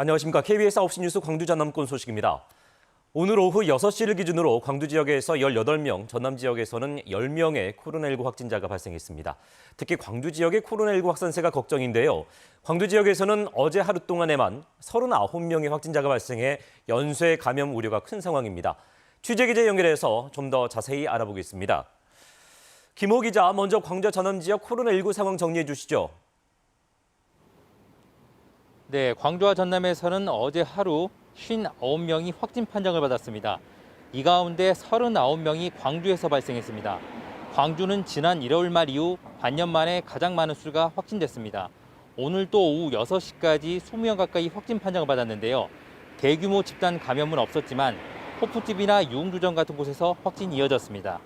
안녕하십니까. KBS 9시 뉴스 광주 전남권 소식입니다. 오늘 오후 6시를 기준으로 광주 지역에서 18명, 전남 지역에서는 10명의 코로나19 확진자가 발생했습니다. 특히 광주 지역의 코로나19 확산세가 걱정인데요. 광주 지역에서는 어제 하루 동안에만 39명의 확진자가 발생해 연쇄 감염 우려가 큰 상황입니다. 취재 기자 연결해서 좀 더 자세히 알아보겠습니다. 김호 기자, 먼저 광주 전남 지역 코로나19 상황 정리해 주시죠. 네, 광주와 전남에서는 어제 하루 59명이 확진 판정을 받았습니다. 이 가운데 39명이 광주에서 발생했습니다. 광주는 지난 일요일 말 이후 반년 만에 가장 많은 수가 확진됐습니다. 오늘 또 오후 6시까지 20명 가까이 확진 판정을 받았는데요. 대규모 집단 감염은 없었지만 호프집이나 유흥주점 같은 곳에서 확진이 이어졌습니다.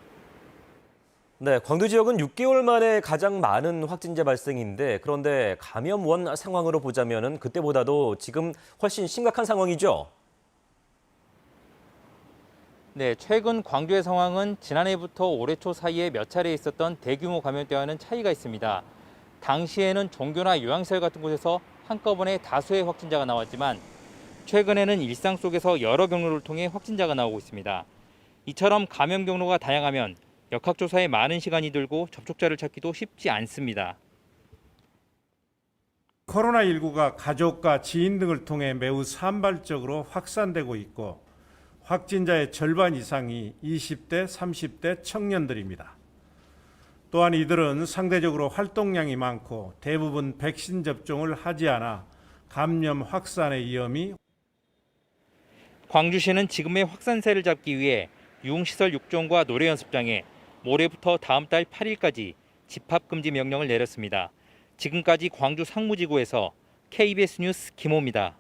네, 광주 지역은 6개월 만에 가장 많은 확진자 발생인데 그런데 감염 원 상황으로 보자면은 그때보다도 지금 훨씬 심각한 상황이죠. 네, 최근 광주의 상황은 지난해부터 올해 초 사이에 몇 차례 있었던 대규모 감염 때와는 차이가 있습니다. 당시에는 종교나 요양시설 같은 곳에서 한꺼번에 다수의 확진자가 나왔지만 최근에는 일상 속에서 여러 경로를 통해 확진자가 나오고 있습니다. 이처럼 감염 경로가 다양하면 역학조사에 많은 시간이 들고 접촉자를 찾기도 쉽지 않습니다. 코로나19가 가족과 지인 등을 통해 매우 산발적으로 확산되고 있고 확진자의 절반 이상이 20대, 30대 청년들입니다. 또한 이들은 상대적으로 활동량이 많고 대부분 백신 접종을 하지 않아 감염 확산의 위험이 광주시는 지금의 확산세를 잡기 위해 유흥시설 6종과 노래 연습장에 모레부터 다음 달 8일까지 집합 금지 명령을 내렸습니다. 지금까지 광주 상무지구에서 KBS 뉴스 김호입니다.